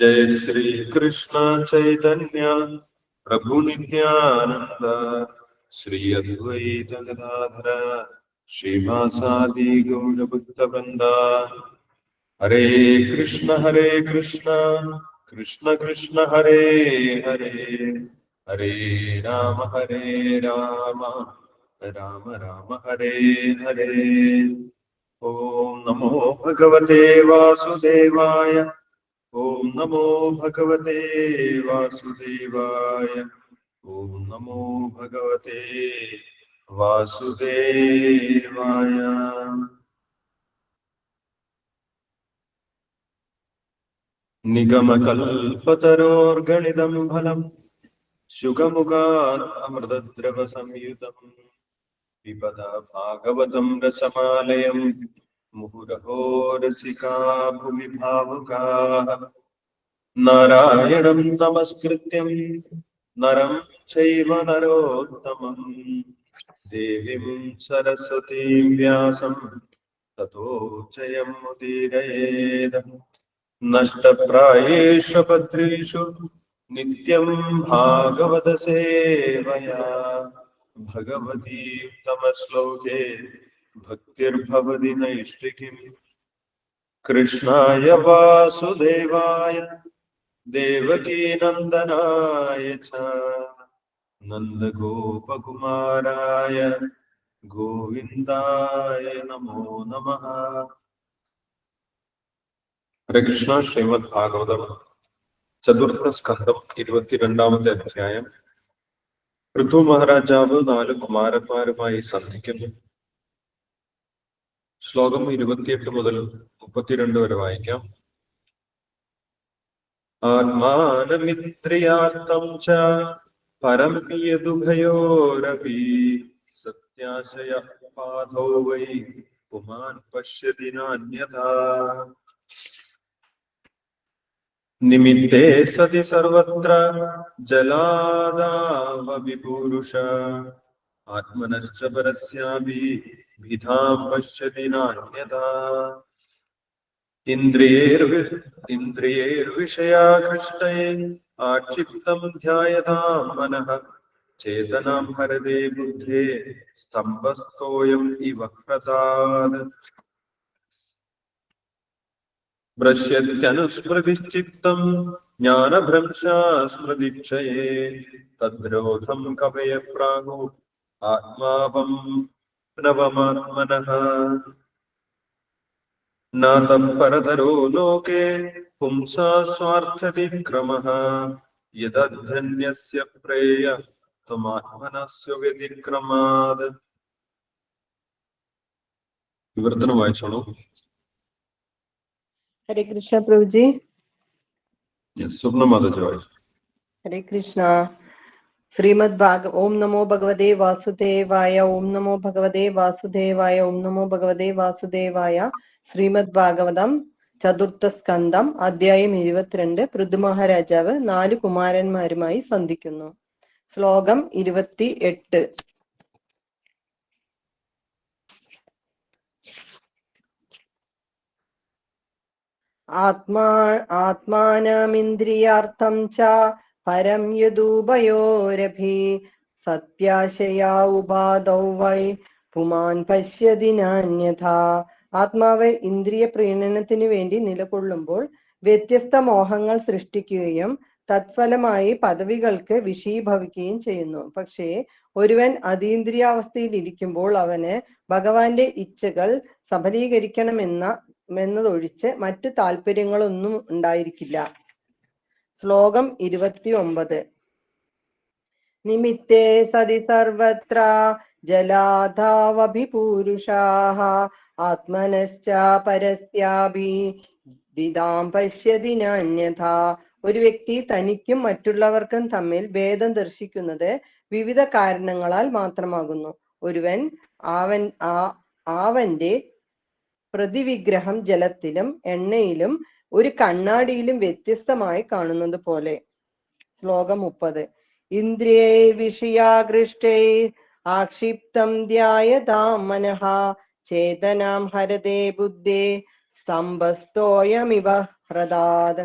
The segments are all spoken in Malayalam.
जय श्री कृष्ण चैतन्य प्रभु नित्यानंद, श्री अद्वैत गदाधर श्रीवासादि गौर भक्त वृंदा, हरे कृष्ण हरे कृष्ण कृष्ण कृष्ण, हरे हरे हरे राम हरे राम। രാമ രാമ ഹരേ ഹരേ. ഓം നമോ ഭഗവതേ വാസുദേവായ. ഓം നമോ ഭഗവതേ വാസുദേവായ. ഓം നമോ ഭഗവതേ വാസുദേവായ. നിഗമകൽപതരോർഗണിതം ഫലം. ശുഖമുഖാൻ അമൃതദ്രവ സംയുതം. पिबता भागवतं रसमालयम् मुहुरहो रसिका भुवि भावुकाः नारायणं नमस्कृत्यं नरं चैव नरोत्तमम् देवीं सरस्वतीं व्यासं ततो जयमुदीरयेत् नष्टप्रायेषु भद्रेषु नित्यं भागवतसेवया भगवती उत्तमश्लोके भक्तिर्भवति नैष्टिकीम् कृष्णाय वासुदेवाय देवकीनन्दनाय च नन्दगोपकुमाराय गोविन्दाय नमो नमः ഹരേ കൃഷ്ണ ശ്രീമദ് ഭാഗവതം ചതുർത്ഥ സ്കന്ധം ഇരുപത്തിരണ്ടാമത്തെ അധ്യായം പൃഥു മഹാരാജാവ് നാല് കുമാരന്മാരുമായി സന്ധിക്കുന്നു. ശ്ലോകം ഇരുപത്തിയെട്ട് മുതൽ മുപ്പത്തിരണ്ട് വരെ വായിക്കാം. ആത്മാനമിത്രിയാർത്ഥം ച പരം സത്യാശയ പാധോ വൈ പുമാൻ പശ്യതി निमित्ते सति सर्वत्र जलादावविपूरुष। आत्मनश्च परस्यापि विधां पश्यति नान्यथा। इन्द्रियैर्वि इन्द्रियैर्विषयाकृष्टये आक्षिप्तं ध्यायतां मनः। चेतनां हरदे बुद्धे स्तम्भस्तोऽयम् इव ह्रतात् भ्रश्यत्यनुस्मृतिश्चित्तं ज्ञानभ्रंशा स्मृतिक्षये तद्रोधं कवय प्रागु आत्मापं नवमात्मनः न तत्परतरो लोके पुंसा स्वार्थतिक्रमः यदधन्यस्य प्रेय त्वमात्मनस्य വ്യതിക്രമാത് വിവർത്തനം വായിച്ചോളൂ ഹരേ കൃഷ്ണ പ്രഭുജി ഹരേ കൃഷ്ണ ശ്രീമദ് ഭാഗ ഓം നമോ ഭഗവതേ വാസുദേവായ ഓം നമോ ഭഗവതേ വാസുദേവായ ഓം നമോ ഭഗവതേ വാസുദേവായ ശ്രീമദ് ഭാഗവതം ചതുർത്ഥ സ്കന്ധം അധ്യായം ഇരുപത്തിരണ്ട് പൃഥുമഹാരാജാവ് നാല് കുമാരന്മാരുമായി സന്ധിക്കുന്നു ശ്ലോകം ഇരുപത്തി എട്ട് ആത്മാ ആത്മാനമിന്ദ്രിയാർത്ഥം ച പരം യദുഭയോരഭി സത്യാശയാ ഉപാദൗ വൈ പുമാൻ പശ്യതി നാന്യഥ. ആത്മാവ് ഇന്ദ്രിയ പ്രീണനത്തിന് വേണ്ടി നിലകൊള്ളുമ്പോൾ വ്യത്യസ്ത മോഹങ്ങൾ സൃഷ്ടിക്കുകയും തത്ഫലമായി പദവികൾക്ക് വിഷീഭവിക്കുകയും ചെയ്യുന്നു. പക്ഷേ ഒരുവൻ അതീന്ദ്രിയാവസ്ഥയിൽ ഇരിക്കുമ്പോൾ അവന് ഭഗവാന്റെ ഇച്ഛകൾ സഫലീകരിക്കണമെന്ന എന്നതൊഴിച്ച് മറ്റു താല്പര്യങ്ങളൊന്നും ഉണ്ടായിരിക്കില്ല. ശ്ലോകം ഇരുപത്തി ഒമ്പത് നിമിത്തേ സതി സർവത്ര ജലാധാവഭിപൂരുഷാഹ ആത്മനശ്ച പരസ്യാഭി ദ്വിതാം പശ്യതി നാന്യഥ. ഒരു വ്യക്തി തനിക്കും മറ്റുള്ളവർക്കും തമ്മിൽ ഭേദം ദർശിക്കുന്നത് വിവിധ കാരണങ്ങളാൽ മാത്രമാകുന്നു. ഒരുവൻ അവൻ ആ ആവന്റെ പ്രതിവിഗ്രഹം ജലത്തിലും എണ്ണയിലും ഒരു കണ്ണാടിയിലും വ്യത്യസ്തമായി കാണുന്നത് പോലെ. ശ്ലോകം മുപ്പത്. ഇന്ദ്രിയൈ വിഷയാകൃഷ്ടൈ ആക്ഷിപ്തം ധ്യായതാം മനഃ ചേതനാം ഹരതേ ബുദ്ധേ സ്തംഭസ്തോയമിവ ഹ്രദാത്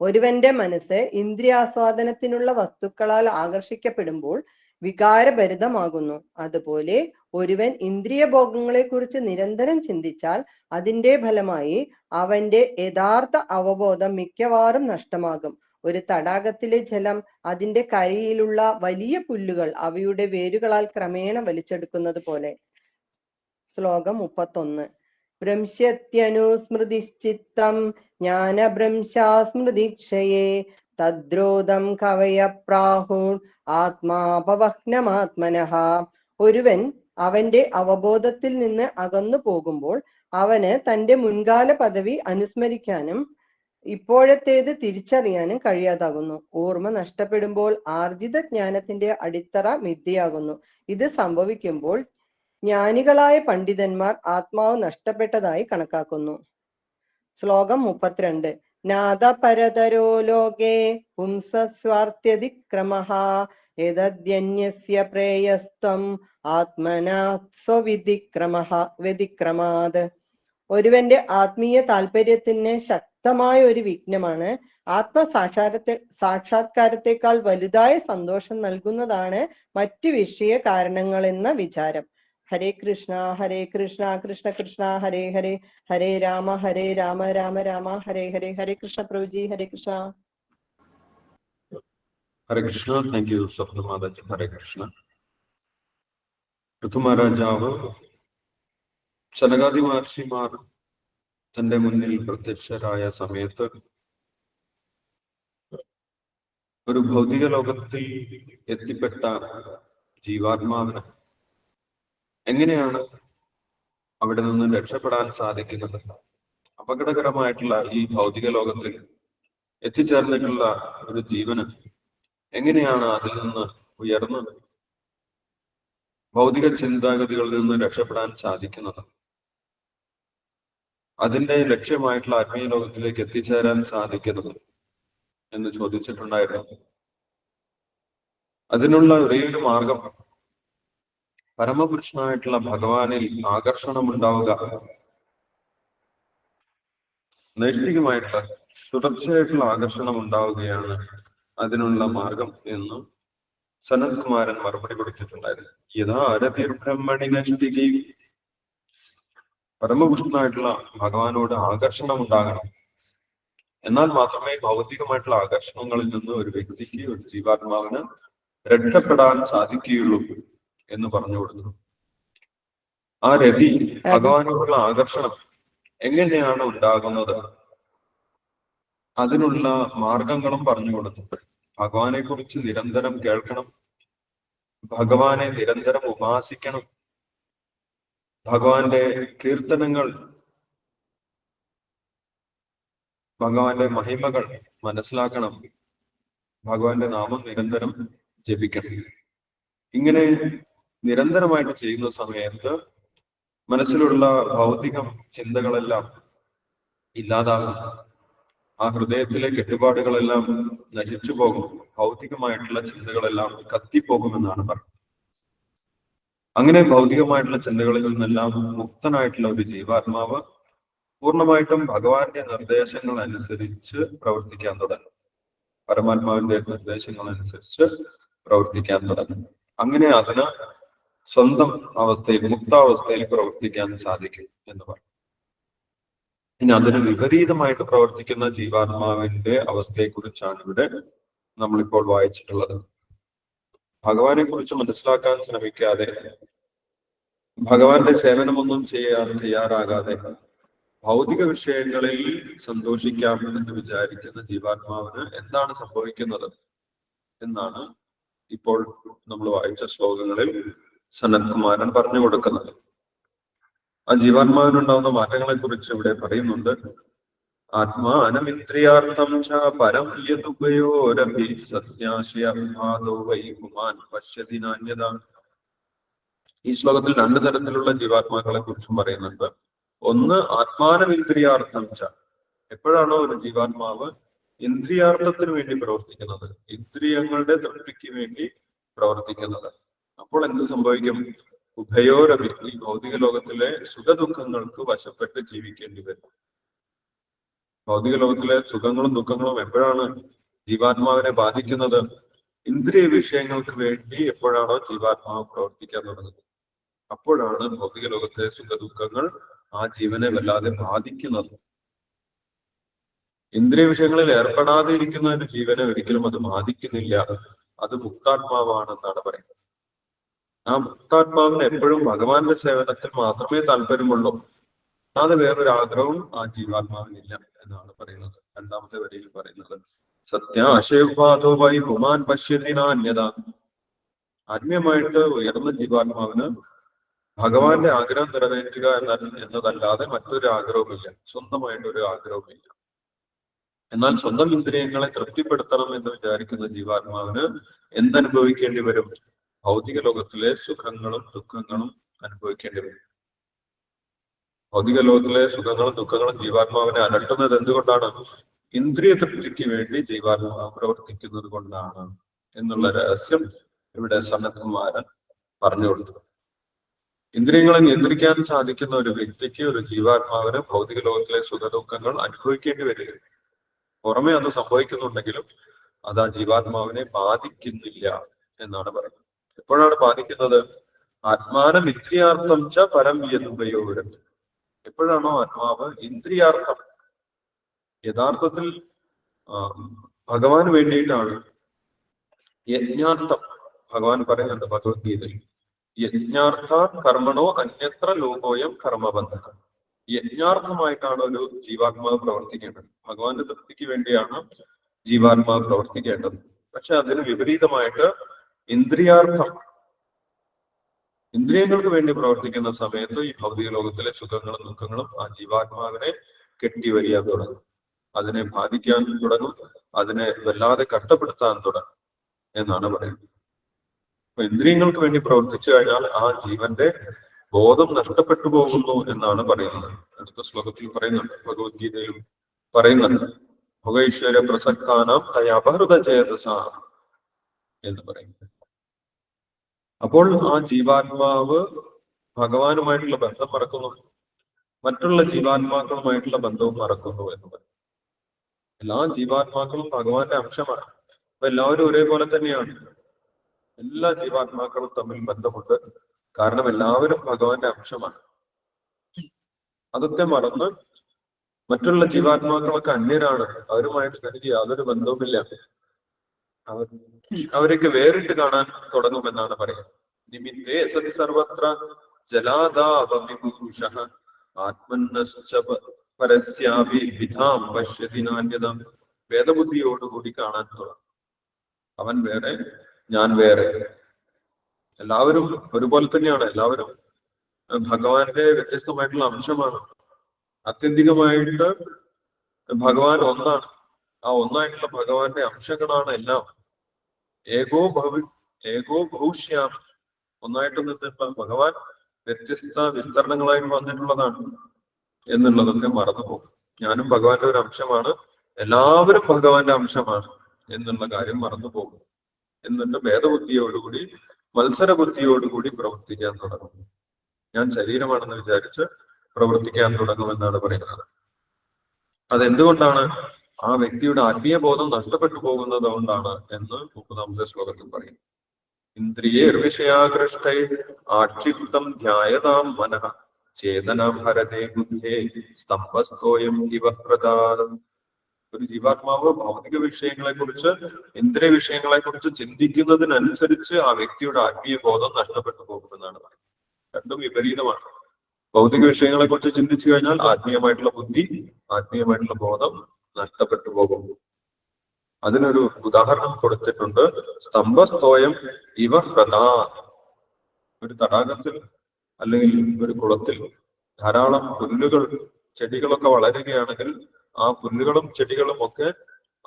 ഒരുവന്റെ മനസ്സ് ഇന്ദ്രിയാസ്വാദനത്തിനുള്ള വസ്തുക്കളാൽ ആകർഷിക്കപ്പെടുമ്പോൾ വികാരഭരിതമാകുന്നു. അതുപോലെ ഒരുവൻ ഇന്ദ്രിയ ഭോഗങ്ങളെ കുറിച്ച് നിരന്തരം ചിന്തിച്ചാൽ അതിന്റെ ഫലമായി അവന്റെ യഥാർത്ഥ അവബോധം മിക്കവാറും നഷ്ടമാകും. ഒരു തടാകത്തിലെ ജലം അതിന്റെ കരയിലുള്ള വലിയ പുല്ലുകൾ അവയുടെ വേരുകളാൽ ക്രമേണ വലിച്ചെടുക്കുന്നത് പോലെ. ശ്ലോകം മുപ്പത്തൊന്ന്. ഭ്രംശ്യത്യനുസ്മൃതിശ്ചിത്തം ജ്ഞാനഭ്രംശാസ്മൃതിക്ഷയേ തദ്രോധം കവയ പ്രാഹുൺ ആത്മാപവഹ്നമാത്മനഃ ഒരുവൻ അവന്റെ അവബോധത്തിൽ നിന്ന് അകന്നു പോകുമ്പോൾ അവന് തന്റെ മുൻകാല പദവി അനുസ്മരിക്കാനും ഇപ്പോഴത്തേത് തിരിച്ചറിയാനും കഴിയാതാകുന്നു. ഓർമ്മ നഷ്ടപ്പെടുമ്പോൾ ആർജിത ജ്ഞാനത്തിന്റെ അടിത്തറ മിഥ്യയാകുന്നു. ഇത് സംഭവിക്കുമ്പോൾ ജ്ഞാനികളായ പണ്ഡിതന്മാർ ആത്മാവ് നഷ്ടപ്പെട്ടതായി കണക്കാക്കുന്നു. ശ്ലോകം മുപ്പത്തിരണ്ട്. നാദപരതരോ ലോകേ പുംസസ്വാർത്ഥ്യതിക്രമഃ പ്രേയസ്ത്വം ആത്മനാ സ്വവിധിക്രമഃ വ്യതിക്രമാത്. ഒരുവന്റെ ആത്മീയ താല്പര്യത്തിന് ശക്തമായ ഒരു വിഘ്നമാണ് ആത്മസാക്ഷാരത്തെ സാക്ഷാത്കാരത്തെക്കാൾ വലുതായ സന്തോഷം നൽകുന്നതാണ് മറ്റു വിഷയ കാരണങ്ങളെന്ന വിചാരം. ഹരേ കൃഷ്ണ ഹരേ കൃഷ്ണ കൃഷ്ണ കൃഷ്ണ ഹരേ ഹരേ ഹരേ രാമ ഹരേ രാമ രാമ രാമ ഹരേ ഹരേ ഹരേ കൃഷ്ണ പ്രഭുജി ഹരേ കൃഷ്ണ ഹരേ കൃഷ്ണ താങ്ക് യു സ്വപ്ന മാതാജി ഹരേ കൃഷ്ണ ഋതുമഹാരാജാവ് സനകാദി മഹർഷിമാർ തന്റെ മുന്നിൽ പ്രത്യക്ഷരായ സമയത്ത് ഒരു ഭൗതിക ലോകത്തിൽ എത്തിപ്പെട്ട ജീവാത്മാവിന് എങ്ങനെയാണ് അവിടെ നിന്ന് രക്ഷപ്പെടാൻ സാധിക്കുന്നത്? അപകടകരമായിട്ടുള്ള ഈ ഭൗതിക ലോകത്തിൽ എത്തിച്ചേർന്നിട്ടുള്ള ഒരു ജീവന് എങ്ങനെയാണ് അതിൽ നിന്ന് ഉയർന്ന് ഭൗതിക ചിന്താഗതികളിൽ നിന്ന് രക്ഷപ്പെടാൻ സാധിക്കുന്നത്? അതിന്റെ ലക്ഷ്യമായിട്ടുള്ള ആത്മീയ ലോകത്തിലേക്ക് എത്തിച്ചേരാൻ സാധിക്കുന്നത് എന്ന് ചോദിച്ചിട്ടുണ്ടായിരുന്നു. അതിനുള്ള ഒരേ ഒരു മാർഗം പരമപുരുഷനായിട്ടുള്ള ഭഗവാനിൽ ആകർഷണം ഉണ്ടാവുക നൈഷ്ഠികമായിട്ടുള്ള തുടർച്ചയായിട്ടുള്ള ആകർഷണം ഉണ്ടാവുകയാണ് അതിനുള്ള മാർഗം എന്ന് സനത് കുമാരൻ മറുപടി കൊടുത്തിട്ടുണ്ടായിരുന്നു. യഥാ അരതിർ ബ്രഹ്മണി നൈഷ്ഠികി. പരമപുരുഷനായിട്ടുള്ള ഭഗവാനോട് ആകർഷണം ഉണ്ടാകണം എന്നാൽ മാത്രമേ ഭൗതികമായിട്ടുള്ള ആകർഷണങ്ങളിൽ നിന്ന് ഒരു വ്യക്തിക്ക് ഒരു ജീവാത്മാവിന് രക്ഷപ്പെടാൻ സാധിക്കുകയുള്ളൂ. എന്ന് പറഞ്ഞു കൊടുത്തു ആ രതി ഭഗവാനോടുള്ള ആകർഷണം എങ്ങനെയാണ് ഉണ്ടാകുന്നത്? അതിനുള്ള മാർഗങ്ങളും പറഞ്ഞു കൊടുത്തു. ഭഗവാനെ കുറിച്ച് നിരന്തരം കേൾക്കണം. ഭഗവാനെ നിരന്തരം ഉപാസിക്കണം. ഭഗവാന്റെ കീർത്തനങ്ങൾ ഭഗവാന്റെ മഹിമകൾ മനസ്സിലാക്കണം. ഭഗവാന്റെ നാമം നിരന്തരം ജപിക്കണം. ഇങ്ങനെ നിരന്തരമായിട്ട് ചെയ്യുന്ന സമയത്ത് മനസ്സിലുള്ള ഭൗതിക ചിന്തകളെല്ലാം ഇല്ലാതാകും. ആ ഹൃദയത്തിലെ കെട്ടുപാടുകളെല്ലാം നശിച്ചു പോകും. ഭൗതികമായിട്ടുള്ള ചിന്തകളെല്ലാം കത്തിപ്പോകുമെന്നാണ് പറയുന്നത് അങ്ങനെ ഭൗതികമായിട്ടുള്ള ചിന്തകളിൽ നിന്നെല്ലാം മുക്തനായിട്ടുള്ള ഒരു ജീവാത്മാവ് പൂർണമായിട്ടും ഭഗവാന്റെ നിർദ്ദേശങ്ങൾ അനുസരിച്ച് പ്രവർത്തിക്കാൻ തുടങ്ങും. പരമാത്മാവിന്റെ നിർദ്ദേശങ്ങൾ അനുസരിച്ച് പ്രവർത്തിക്കാൻ തുടങ്ങും. അങ്ങനെ അതിന് സ്വന്തം അവസ്ഥയിൽ മുക്താവസ്ഥയിൽ പ്രവർത്തിക്കാൻ സാധിക്കും എന്ന് പറയും. ഇനി അതിന് വിപരീതമായിട്ട് പ്രവർത്തിക്കുന്ന ജീവാത്മാവിന്റെ അവസ്ഥയെക്കുറിച്ചാണ് ഇവിടെ നമ്മളിപ്പോൾ വായിച്ചിട്ടുള്ളത്. ഭഗവാനെ കുറിച്ച് മനസ്സിലാക്കാൻ ശ്രമിക്കാതെ ഭഗവാന്റെ സേവനമൊന്നും ചെയ്യാൻ തയ്യാറാകാതെ ഭൗതിക വിഷയങ്ങളിൽ സന്തോഷിക്കാമെന്ന് വിചാരിക്കുന്ന ജീവാത്മാവിന് എന്താണ് സംഭവിക്കുന്നത്? എന്നാണ് ഇപ്പോൾ നമ്മൾ വായിച്ച ശ്ലോകങ്ങളിൽ സനത് കുമാരൻ പറഞ്ഞു കൊടുക്കുന്നത്. ആ ജീവാത്മാവിനുണ്ടാവുന്ന മാറ്റങ്ങളെ കുറിച്ച് ഇവിടെ പറയുന്നുണ്ട്. ആത്മാനമിന്ദ്രിയാർത്ഥം ച പരം യതുപയോരഭി സത്യാശയാദോ വൈകുമാൻ പശ്യതി നാന്യത. ഈ ശ്ലോകത്തിൽ രണ്ടു തരത്തിലുള്ള ജീവാത്മാക്കളെ കുറിച്ചും പറയുന്നുണ്ട്. ഒന്ന് ആത്മാനമിന്ദ്രിയാർത്ഥം ച. എപ്പോഴാണോ ഒരു ജീവാത്മാവ് ഇന്ദ്രിയാർത്ഥത്തിന് വേണ്ടി പ്രവർത്തിക്കുന്നത്. ഇന്ദ്രിയങ്ങളുടെ തൃപ്തിക്ക് വേണ്ടി പ്രവർത്തിക്കുന്നത്. അപ്പോൾ എന്ത് സംഭവിക്കും? ഉഭയോരവി ഈ ഭൗതിക ലോകത്തിലെ സുഖദുഃഖങ്ങൾക്ക് വശപ്പെട്ട് ജീവിക്കേണ്ടി വരും. ഭൗതിക ലോകത്തിലെ സുഖങ്ങളും ദുഃഖങ്ങളും എപ്പോഴാണ് ജീവാത്മാവിനെ ബാധിക്കുന്നത്? ഇന്ദ്രിയ വിഷയങ്ങൾക്ക് വേണ്ടി എപ്പോഴാണോ ജീവാത്മാവ് പ്രവർത്തിക്കാൻ തുടങ്ങുന്നത്? അപ്പോഴാണ് ഭൗതിക ലോകത്തെ സുഖദുഃഖങ്ങൾ ആ ജീവനെ വല്ലാതെ ബാധിക്കുന്നത്. ഇന്ദ്രിയ വിഷയങ്ങളിൽ ഏർപ്പെടാതെ ഇരിക്കുന്ന ഒരു ജീവനെ ഒരിക്കലും അത് ബാധിക്കുന്നില്ല. അത് മുക്താത്മാവാണെന്നാണ് പറയുന്നത്. ആ മുക്താത്മാവിന് എപ്പോഴും ഭഗവാന്റെ സേവനത്തിൽ മാത്രമേ താല്പര്യമുള്ളൂ. അല്ലാതെ വേറൊരു ആഗ്രഹവും ആ ജീവാത്മാവിനില്ല എന്നാണ് പറയുന്നത്. രണ്ടാമത്തെ വരിയിൽ പറയുന്നത് സത്യാശയപാതോവായി പുമാൻ പശ്യതിനാന്യത ആത്മീയമായിട്ട് ഉയർന്ന ജീവാത്മാവിന് ഭഗവാന്റെ ആഗ്രഹം നിറവേറ്റുക എന്ന എന്നതല്ലാതെ മറ്റൊരു ആഗ്രഹവുമില്ല സ്വന്തമായിട്ടൊരു ആഗ്രഹവുമില്ല. എന്നാൽ സ്വന്തം ഇന്ദ്രിയങ്ങളെ തൃപ്തിപ്പെടുത്തണം എന്ന് വിചാരിക്കുന്ന ജീവാത്മാവിന് എന്തനുഭവിക്കേണ്ടി വരും? ഭൗതിക ലോകത്തിലെ സുഖങ്ങളും ദുഃഖങ്ങളും അനുഭവിക്കേണ്ടി വരും. ഭൗതിക ലോകത്തിലെ സുഖങ്ങളും ദുഃഖങ്ങളും ജീവാത്മാവിനെ അലട്ടുന്നത് എന്തുകൊണ്ടാണ്? ഇന്ദ്രിയ തൃപ്തിക്ക് വേണ്ടി ജീവാത്മാവ് പ്രവർത്തിക്കുന്നത് കൊണ്ടാണ് എന്നുള്ള രഹസ്യം ഇവിടെ സനത്കുമാരൻ പറഞ്ഞു കൊടുത്തു. ഇന്ദ്രിയങ്ങളെ നിയന്ത്രിക്കാൻ സാധിക്കുന്ന ഒരു വ്യക്തിക്ക് ഒരു ജീവാത്മാവിന് ഭൗതിക ലോകത്തിലെ സുഖദുഃഖങ്ങൾ അനുഭവിക്കേണ്ടി വരിക പുറമെ അത് സംഭവിക്കുന്നുണ്ടെങ്കിലും അത് ആ ജീവാത്മാവിനെ ബാധിക്കുന്നില്ല എന്നാണ് പറയുന്നത്. എപ്പോഴാണ് ബാധിക്കുന്നത് ആത്മാനം ഇന്ദ്രിയാർത്ഥം ച പരം യതുപയോഗം എപ്പോഴാണോ ആത്മാവ് ഇന്ദ്രിയാർത്ഥം? യഥാർത്ഥത്തിൽ ഭഗവാന് വേണ്ടിയിട്ടാണ് യജ്ഞാർത്ഥം. ഭഗവാൻ പറയുന്നുണ്ട് ഭഗവത്ഗീതയിൽ. യജ്ഞാർത്ഥ കർമ്മണോ അന്യത്ര ലോകോയം കർമ്മബന്ധനം യജ്ഞാർത്ഥമായിട്ടാണ് ഒരു ജീവാത്മാവ് പ്രവർത്തിക്കേണ്ടത്. ഭഗവാന്റെ തൃപ്തിക്ക് വേണ്ടിയാണ് ജീവാത്മാവ് പ്രവർത്തിക്കേണ്ടത്. പക്ഷെ അതിന് വിപരീതമായിട്ട് ഇന്ദ്രിയാർത്ഥം. ഇന്ദ്രിയങ്ങൾക്ക് വേണ്ടി പ്രവർത്തിക്കുന്ന സമയത്ത് ഈ ഭൗതിക ലോകത്തിലെ സുഖങ്ങളും ദുഃഖങ്ങളും ആ ജീവാത്മാവിനെ കെട്ടിവരിയാൻ തുടങ്ങും. അതിനെ ബാധിക്കാൻ തുടങ്ങും. അതിനെ വല്ലാതെ കഷ്ടപ്പെടുത്താൻ തുടങ്ങും എന്നാണ് പറയുന്നത്. അപ്പൊ ഇന്ദ്രിയങ്ങൾക്ക് വേണ്ടി പ്രവർത്തിച്ചു കഴിഞ്ഞാൽ ആ ജീവന്റെ ബോധം നഷ്ടപ്പെട്ടു പോകുന്നു എന്നാണ് പറയുന്നത്. അടുത്ത ശ്ലോകത്തിൽ പറയുന്നുണ്ട്. ഭഗവത്ഗീതയിലും പറയുന്നുണ്ട്. മുഖൈശ്വര പ്രസക്താനാം തയാപഹൃത ചേതസ എന്ന് പറയുന്നത് അപ്പോൾ ആ ജീവാത്മാവ് ഭഗവാനുമായിട്ടുള്ള ബന്ധം മറക്കുന്നു. മറ്റുള്ള ജീവാത്മാക്കളുമായിട്ടുള്ള ബന്ധവും മറക്കുന്നു എന്ന് എല്ലാ ജീവാത്മാക്കളും ഭഗവാന്റെ അംശമാണ്. അപ്പൊ എല്ലാവരും ഒരേപോലെ തന്നെയാണ്. എല്ലാ ജീവാത്മാക്കളും തമ്മിൽ ബന്ധമുണ്ട്. കാരണം എല്ലാവരും ഭഗവാന്റെ അംശമാണ്. അതൊക്കെ മറന്ന് മറ്റുള്ള ജീവാത്മാക്കളൊക്കെ അന്യരാണ്. അവരുമായിട്ട് കരുതി യാതൊരു ബന്ധവുമില്ല. അവർ അവരൊക്കെ വേറിട്ട് കാണാൻ തുടങ്ങുമെന്നാണ് പറയുന്നത്. നിമിത്തേ സതി സർവത്ര ജലാദാവിഭൂഷ ആത്മന്നശ്ച പരസ്യാപി വിധാം പശ്യതി നാണ്യതം വേദബുദ്ധിയോടുകൂടി കാണാൻ തുടങ്ങും. അവൻ വേറെ ഞാൻ വേറെ. എല്ലാവരും ഒരുപോലെ തന്നെയാണ് എല്ലാവരും. ഭഗവാന്റെ വ്യത്യസ്തമായിട്ടുള്ള അംശമാണ്. ആത്യന്തികമായിട്ട് ഭഗവാൻ ഒന്നാണ്. ആ ഒന്നായിട്ടുള്ള ഭഗവാന്റെ അംശങ്ങളാണ് എല്ലാം. ഏകോ ഭവി ഏകോ ഭവിഷ്യാം ഒന്നായിട്ട് നിന്നിട്ട് ഭഗവാൻ വ്യത്യസ്ത വിസ്തരണങ്ങളായിട്ട് വന്നിട്ടുള്ളതാണ് എന്നുള്ളതൊക്കെ മറന്നുപോകും. ഞാനും ഭഗവാന്റെ ഒരു അംശമാണ്. എല്ലാവരും ഭഗവാന്റെ അംശമാണ് എന്നുള്ള കാര്യം മറന്നു പോകും എന്നിട്ട് ഭേദബുദ്ധിയോടുകൂടി മത്സര ബുദ്ധിയോടുകൂടി പ്രവർത്തിക്കാൻ തുടങ്ങും. ഞാൻ ശരീരമാണെന്ന് വിചാരിച്ച് പ്രവർത്തിക്കാൻ തുടങ്ങുമെന്നാണ് പറയുന്നത്. അതെന്തുകൊണ്ടാണ് ആ വ്യക്തിയുടെ ആത്മീയ ബോധം നഷ്ടപ്പെട്ടു പോകുന്നത് കൊണ്ടാണ് എന്ന് മുപ്പതാമത്തെ ശ്ലോകത്തിൽ പറയും. ഇന്ദ്രിയേ വിഷയാകൃഷ്ടൈ ആക്ഷിപ്തം ധ്യായതാം മനഃ ചേതന ഭരതേ ബുദ്ധേ സ്തംഭസ്തോയം ഇവ ഒരു ജീവാത്മാവ് ഭൗതിക വിഷയങ്ങളെ കുറിച്ച് ഇന്ദ്രിയ വിഷയങ്ങളെ കുറിച്ച് ചിന്തിക്കുന്നതിനനുസരിച്ച് ആ വ്യക്തിയുടെ ആത്മീയ ബോധം നഷ്ടപ്പെട്ടു പോകുമെന്നാണ് പറയുന്നത്. രണ്ടും വിപരീതമാണ്. ഭൗതിക വിഷയങ്ങളെ കുറിച്ച് ചിന്തിച്ചു കഴിഞ്ഞാൽ ആത്മീയമായിട്ടുള്ള ബുദ്ധി ആത്മീയമായിട്ടുള്ള ബോധം നഷ്ടപ്പെട്ടു പോകുന്നു. അതിനൊരു ഉദാഹരണം കൊടുത്തിട്ടുണ്ട്. സ്തംഭസ്തോയം ഇവ ഹൃദാ. ഒരു തടാകത്തിൽ അല്ലെങ്കിൽ ഒരു കുളത്തിൽ ധാരാളം പുല്ലുകൾ ചെടികളൊക്കെ വളരുകയാണെങ്കിൽ ആ പുല്ലുകളും ചെടികളും ഒക്കെ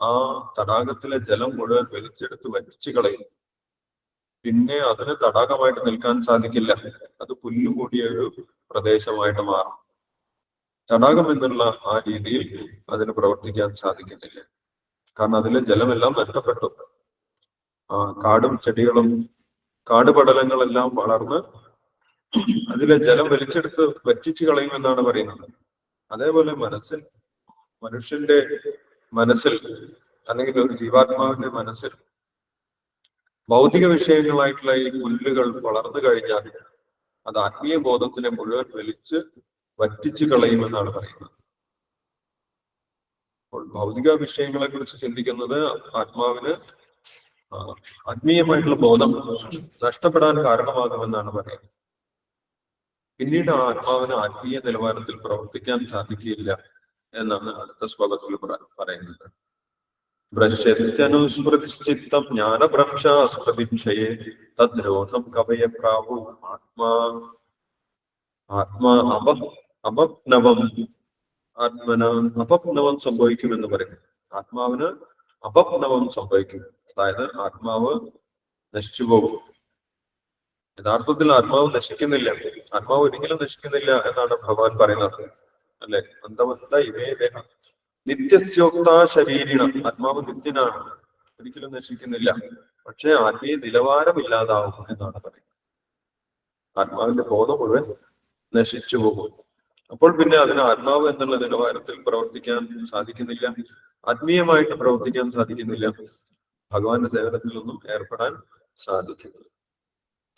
ആ തടാകത്തിലെ ജലം മുഴുവൻ വലിച്ചെടുത്ത് വലിച്ചു കളയും. പിന്നെ അതിന് തടാകമായിട്ട് നിൽക്കാൻ സാധിക്കില്ല. അത് പുല്ലുകൂടിയ ഒരു പ്രദേശമായിട്ട് മാറും. തടാകം എന്നുള്ള ആ രീതിയിൽ അതിന് പ്രവർത്തിക്കാൻ സാധിക്കുന്നില്ല. കാരണം അതിലെ ജലമെല്ലാം നഷ്ടപ്പെട്ടു. ആ കാടും ചെടികളും കാടുപടലങ്ങളെല്ലാം വളർന്ന് അതിലെ ജലം വലിച്ചെടുത്ത് വറ്റിച്ചു കളയുമെന്നാണ് പറയുന്നത്. അതേപോലെ മനസ്സിൽ മനുഷ്യന്റെ മനസ്സിൽ അല്ലെങ്കിൽ ഒരു ജീവാത്മാവിന്റെ മനസ്സിൽ ഭൗതിക വിഷയങ്ങളായിട്ടുള്ള ഈ പുല്ലുകൾ വളർന്നു കഴിഞ്ഞാൽ അത് ആത്മീയ ബോധത്തിനെ മുഴുവൻ വലിച്ച് വറ്റിച്ചു കളയുമെന്നാണ് പറയുന്നത്. അപ്പോൾ ഭൗതിക വിഷയങ്ങളെ കുറിച്ച് ചിന്തിക്കുന്നത് ആത്മാവിന് ആത്മീയമായിട്ടുള്ള ബോധം നഷ്ടപ്പെടാൻ കാരണമാകുമെന്നാണ് പറയുന്നത്. പിന്നീട് ആ ആത്മാവിന് ആത്മീയ നിലവാരത്തിൽ പ്രവർത്തിക്കാൻ സാധിക്കില്ല എന്നാണ് അടുത്ത ശ്ലോകത്തിൽ പറ- പറയുന്നത്. ആത്മാ ആത്മാ അപപ്നവം ആത്മന അപപ്നവം സംഭവിക്കുമെന്ന് പറയുന്നു. ആത്മാവിന് അപപ്നവം സംഭവിക്കും. അതായത് ആത്മാവ് നശിച്ചു പോകും. യഥാർത്ഥത്തിൽ ആത്മാവ് നശിക്കുന്നില്ല. ആത്മാവ് ഒരിക്കലും നശിക്കുന്നില്ല എന്നാണ് ഭഗവാൻ പറയുന്നത്. അല്ലെ? അന്തമന്ത ഇവേ ദേഹ. നിത്യസ്യോക്ത ശരീരം ആത്മാവ് നിത്യനാണ്. ഒരിക്കലും നശിക്കുന്നില്ല. പക്ഷെ ആത്മീയ നിലവാരമില്ലാതാവും എന്നാണ് പറയുന്നത്. ആത്മാവിന്റെ ബോധം മുഴുവൻ നശിച്ചു പോകും. അപ്പോൾ പിന്നെ അതിന് ആത്മാവ് എന്നുള്ള നിലവാരത്തിൽ പ്രവർത്തിക്കാൻ സാധിക്കുന്നില്ല. ആത്മീയമായിട്ട് പ്രവർത്തിക്കാൻ സാധിക്കുന്നില്ല. ഭഗവാന്റെ സേവനത്തിലൊന്നും ഏർപ്പെടാൻ സാധിക്കുന്നു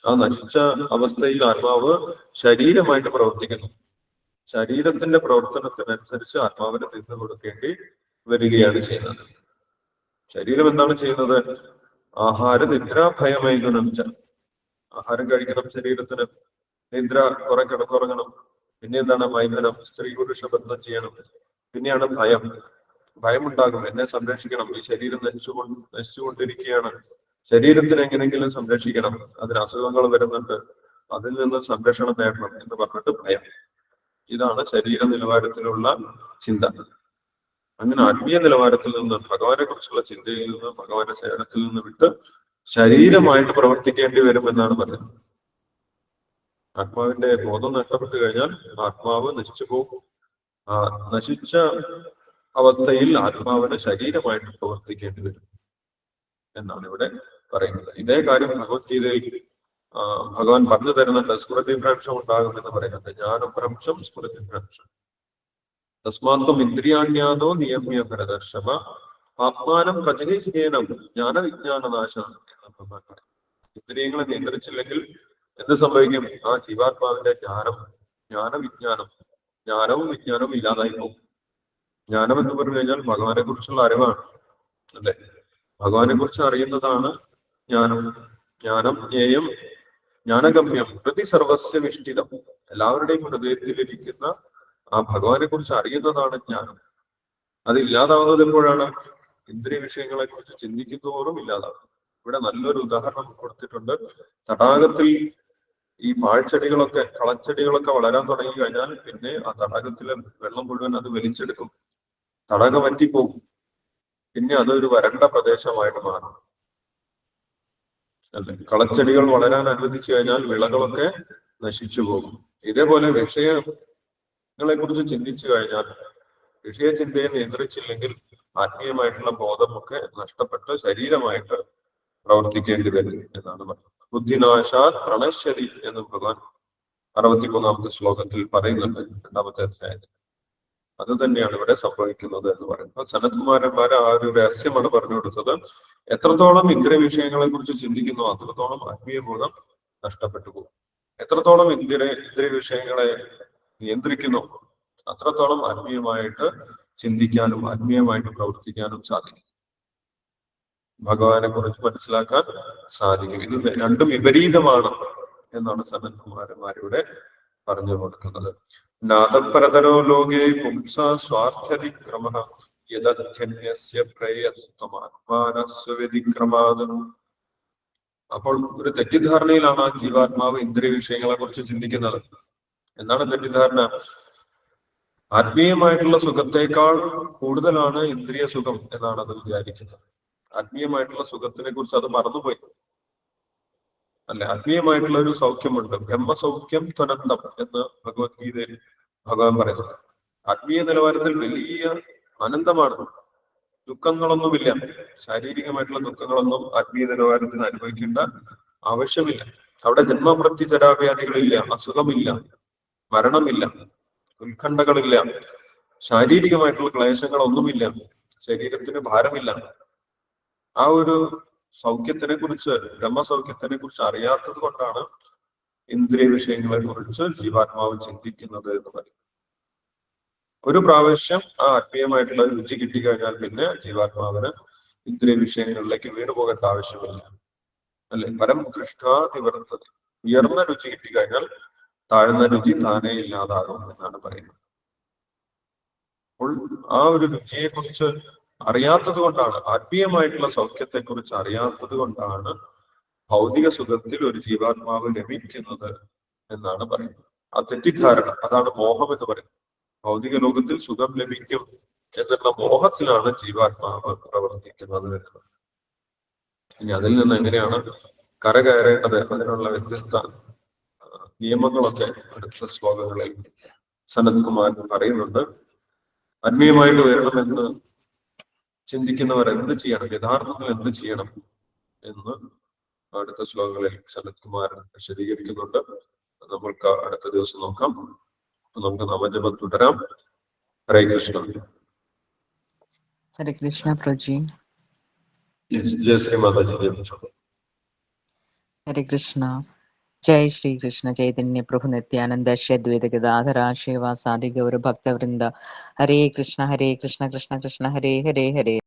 ആ നശിച്ച അവസ്ഥയിൽ ആത്മാവ് ശരീരമായിട്ട് പ്രവർത്തിക്കുന്നു. ശരീരത്തിന്റെ പ്രവർത്തനത്തിനനുസരിച്ച് ആത്മാവിന് തിരിഞ്ഞു കൊടുക്കേണ്ടി വരികയാണ് ചെയ്യുന്നത്. ശരീരം എന്താണ് ചെയ്യുന്നത്? ആഹാര നിദ്ര ഭയമായി ച ആഹാരം കഴിക്കണം ശരീരത്തിന്. നിദ്ര കുറെ കിടന്നുറങ്ങണം പിന്നെ എന്താണ് മൈഥനം സ്ത്രീ പുരുഷ ബന്ധം ചെയ്യണം. പിന്നെയാണ് ഭയം. ഭയമുണ്ടാകും. എന്നെ സംരക്ഷിക്കണം. ഈ ശരീരം നശിച്ചുകൊണ്ട് നശിച്ചുകൊണ്ടിരിക്കുകയാണ്. ശരീരത്തിന് എങ്ങനെങ്കിലും സംരക്ഷിക്കണം. അതിന് അസുഖങ്ങൾ വരുന്നുണ്ട്. അതിൽ നിന്ന് സംരക്ഷണം നേടണം എന്ന് പറഞ്ഞിട്ട് ഭയം. ഇതാണ് ശരീര നിലവാരത്തിലുള്ള ചിന്ത. അങ്ങനെ ആത്മീയ നിലവാരത്തിൽ നിന്ന് ഭഗവാനെ കുറിച്ചുള്ള ചിന്തയിൽ നിന്ന് ഭഗവാന്റെ സേവനത്തിൽ നിന്ന് വിട്ട് ശരീരമായിട്ട് പ്രവർത്തിക്കേണ്ടി വരുമെന്നാണ് പറയുന്നത് ആത്മാവിന്റെ ബോധം നഷ്ടപ്പെട്ടു കഴിഞ്ഞാൽ ആത്മാവ് നശിച്ചു പോകും. ആ നശിച്ച അവസ്ഥയിൽ ആത്മാവിന് ശരീരമായിട്ട് പ്രവർത്തിക്കേണ്ടി വരും എന്നാണ് ഇവിടെ പറയുന്നത്. ഇതേ കാര്യം ഭഗവത്ഗീതയിൽ ഭഗവാൻ പറഞ്ഞു തരുന്നുണ്ട് സ്മൃതിഭ്രംശം ഉണ്ടാകും എന്ന് പറയുന്നുണ്ട്. ജ്ഞാനഭ്രംശം സ്മൃതിഭ്രംശം തസ്മാത്വം ഇന്ദ്രിയാണ്യാതോ നിയമ്യ പരദർശമ ആത്മാനം പ്രജഹിഹീനം ജ്ഞാനവിജ്ഞാനനാശം. എന്ന് ഭഗവാൻ ഇന്ദ്രിയങ്ങളെ നിയന്ത്രിച്ചില്ലെങ്കിൽ എന്ത് സംഭവിക്കും? ആ ജീവാത്മാവിന്റെ ജ്ഞാനം ജ്ഞാനവിജ്ഞാനം ജ്ഞാനവും വിജ്ഞാനവും ഇല്ലാതായി പോകും. ജ്ഞാനം എന്ന് പറഞ്ഞു കഴിഞ്ഞാൽ ഭഗവാനെ കുറിച്ചുള്ള അറിവാണ് അല്ലെ? ഭഗവാനെ കുറിച്ച് അറിയുന്നതാണ് ജ്ഞാനം. ജ്ഞാനം ജ്ഞേയം ജ്ഞാനഗമ്യം പ്രതി സർവസ്യ എല്ലാവരുടെയും എല്ലാവരുടെയും ഹൃദയത്തിലിരിക്കുന്ന ആ ഭഗവാനെ കുറിച്ച് അറിയുന്നതാണ് ജ്ഞാനം. അത് ഇല്ലാതാവുന്നത് എപ്പോഴാണ്? ഇന്ദ്രിയ വിഷയങ്ങളെ കുറിച്ച് ചിന്തിക്കുന്നതോറും ഇല്ലാതാവും. ഇവിടെ നല്ലൊരു ഉദാഹരണം കൊടുത്തിട്ടുണ്ട്. തടാകത്തിൽ ഈ പാഴ്ചെടികളൊക്കെ കളച്ചെടികളൊക്കെ വളരാൻ തുടങ്ങി കഴിഞ്ഞാൽ പിന്നെ ആ തടാകത്തിലെ വെള്ളം മുഴുവൻ അത് വലിച്ചെടുക്കും. തടാകം വറ്റിപ്പോകും പിന്നെ അതൊരു വരണ്ട പ്രദേശമായിട്ട് മാറും. അല്ലെ? കളച്ചെടികൾ വളരാൻ അനുവദിച്ചു കഴിഞ്ഞാൽ വിളകളൊക്കെ നശിച്ചു പോകും. ഇതേപോലെ വിഷയങ്ങളെ കുറിച്ച് ചിന്തിച്ചു കഴിഞ്ഞാൽ വിഷയ ചിന്തയെ നിയന്ത്രിച്ചില്ലെങ്കിൽ ആത്മീയമായിട്ടുള്ള ബോധമൊക്കെ നഷ്ടപ്പെട്ട് ശരീരമായിട്ട് പ്രവർത്തിക്കേണ്ടി വരും എന്നാണ് പറയുന്നത് ബുദ്ധിനാശാത് പ്രണശ്യതി എന്ന് ഭഗവാൻ അറുപത്തിമൂന്നാമത്തെ ശ്ലോകത്തിൽ പറയുന്നുണ്ട് രണ്ടാമത്തെ അധ്യായത്തിൽ. അത് തന്നെയാണ് ഇവിടെ സംഭവിക്കുന്നത് എന്ന് പറയുന്നത്. സനത്കുമാരന്മാർ ആ ഒരു രഹസ്യമാണ് പറഞ്ഞു കൊടുത്തത്. എത്രത്തോളം ഇന്ദ്രിയ വിഷയങ്ങളെ കുറിച്ച് ചിന്തിക്കുന്നു അത്രത്തോളം ആത്മീയ ബോധം നഷ്ടപ്പെട്ടു പോകും. എത്രത്തോളം ഇന്ദ്രിയ ഇന്ദ്രിയ വിഷയങ്ങളെ നിയന്ത്രിക്കുന്നു അത്രത്തോളം ആത്മീയമായിട്ട് ചിന്തിക്കാനും ആത്മീയമായിട്ട് പ്രവർത്തിക്കാനും സാധിക്കും. ഭഗവാനെ കുറിച്ച് മനസ്സിലാക്കാൻ സാധിക്കും. ഇത് രണ്ടും വിപരീതമാണ് എന്നാണ് സനന്കുമാരന്മാരിവിടെ പറഞ്ഞു കൊടുക്കുന്നത്. നാഥപ്രതരോ ലോകേ പുംസ സ്വാർത്ഥതിക്രമ യദധ്യന്യസ്യ പ്രേയസ്തമാത്മാനസ്വ്യതിക്രമാത് അപ്പോൾ ഒരു തെറ്റിദ്ധാരണയിലാണ് ജീവാത്മാവ് ഇന്ദ്രിയ വിഷയങ്ങളെ കുറിച്ച് ചിന്തിക്കുന്നത്. എന്താണ് തെറ്റിദ്ധാരണ? ആത്മീയമായിട്ടുള്ള സുഖത്തേക്കാൾ കൂടുതലാണ് ഇന്ദ്രിയ സുഖം എന്നാണ് അത് വിചാരിക്കുന്നത്. ആത്മീയമായിട്ടുള്ള സുഖത്തിനെ കുറിച്ച് അത് മറന്നുപോയി. അല്ലെ? ആത്മീയമായിട്ടുള്ള ഒരു സൗഖ്യമുണ്ട്. ബ്രഹ്മസൗഖ്യം തുരന്തം എന്ന് ഭഗവത്ഗീതയിൽ ഭഗവാൻ പറയുന്നത് ആത്മീയ നിലവാരത്തിൽ വലിയ ആനന്ദമാണ്. ദുഃഖങ്ങളൊന്നുമില്ല. ശാരീരികമായിട്ടുള്ള ദുഃഖങ്ങളൊന്നും ആത്മീയ നിലവാരത്തിന് അനുഭവിക്കേണ്ട ആവശ്യമില്ല. അവിടെ ജന്മമൃത്യു ജരാവ്യാധികളില്ല അസുഖമില്ല മരണമില്ല ഉത്കണ്ഠകളില്ല ശാരീരികമായിട്ടുള്ള ക്ലേശങ്ങളൊന്നുമില്ല ശരീരത്തിന് ഭാരമില്ല. ആ ഒരു സൗഖ്യത്തിനെ കുറിച്ച് ബ്രഹ്മസൗഖ്യത്തിനെ കുറിച്ച് അറിയാത്തത് കൊണ്ടാണ് ഇന്ദ്രിയ വിഷയങ്ങളെ കുറിച്ച് ജീവാത്മാവ് ചിന്തിക്കുന്നത് എന്ന് പറയും. ഒരു പ്രാവശ്യം ആ ആത്മീയമായിട്ടുള്ള രുചി കിട്ടിക്കഴിഞ്ഞാൽ പിന്നെ ജീവാത്മാവിന് ഇന്ദ്രിയ വിഷയങ്ങളിലേക്ക് വീണു പോകേണ്ട ആവശ്യമില്ല. അല്ലെ? പരം ദൃഷ്ടാതിവർത്ത ഉയർന്ന രുചി കിട്ടിക്കഴിഞ്ഞാൽ താഴ്ന്ന രുചി താനേ ഇല്ലാതാകും എന്നാണ് പറയുന്നത്. അപ്പോൾ ആ ഒരു രുചിയെ കുറിച്ച് അറിയാത്തത് കൊണ്ടാണ്. ആത്മീയമായിട്ടുള്ള സൗഖ്യത്തെ കുറിച്ച് അറിയാത്തത് കൊണ്ടാണ് ഭൗതിക സുഖത്തിൽ ഒരു ജീവാത്മാവ് ലഭിക്കുന്നത് എന്നാണ് പറയുന്നത്. ആ തെറ്റിദ്ധാരണ അതാണ് മോഹം എന്ന് പറയുന്നത്. ഭൗതിക ലോകത്തിൽ സുഖം ലഭിക്കും എന്നുള്ള മോഹത്തിലാണ് ജീവാത്മാവ് പ്രവർത്തിക്കുന്നത് എന്നത്. ഇനി അതിൽ നിന്ന് എങ്ങനെയാണ് കരകയറേണ്ടത് അതിനുള്ള വ്യത്യസ്ത നിയമങ്ങളൊക്കെ അടുത്ത ശ്ലോകങ്ങളിൽ സനത് കുമാർ പറയുന്നുണ്ട്. ആത്മീയമായിട്ട് ഉയരണമെന്ന് ചിന്തിക്കുന്നവർ എന്ത് ചെയ്യണം? യഥാർത്ഥത്തിൽ എന്ത് ചെയ്യണം? എന്ന് അടുത്ത ശ്ലോകങ്ങളിൽ ശരത് കുമാരൻ വിശദീകരിക്കുന്നുണ്ട്. നമ്മൾക്ക് അടുത്ത ദിവസം നോക്കാം. നമുക്ക് നവജപം തുടരാം. ഹരേ കൃഷ്ണ. ഹരേ കൃഷ്ണ പ്രജി ജയ ശ്രീ മാതാജി. ഹരേ കൃഷ്ണ. ജയ് ശ്രീകൃഷ്ണ ചൈതന്യ പ്രഭു നിത്യാനന്ദ ഷദ്വേദ ഗദാധര ശിവ സാധി ഭക്തവൃന്ദ. ഹരേ കൃഷ്ണ ഹരേ കൃഷ്ണ കൃഷ്ണ കൃഷ്ണ ഹരേ ഹരേ ഹരേ.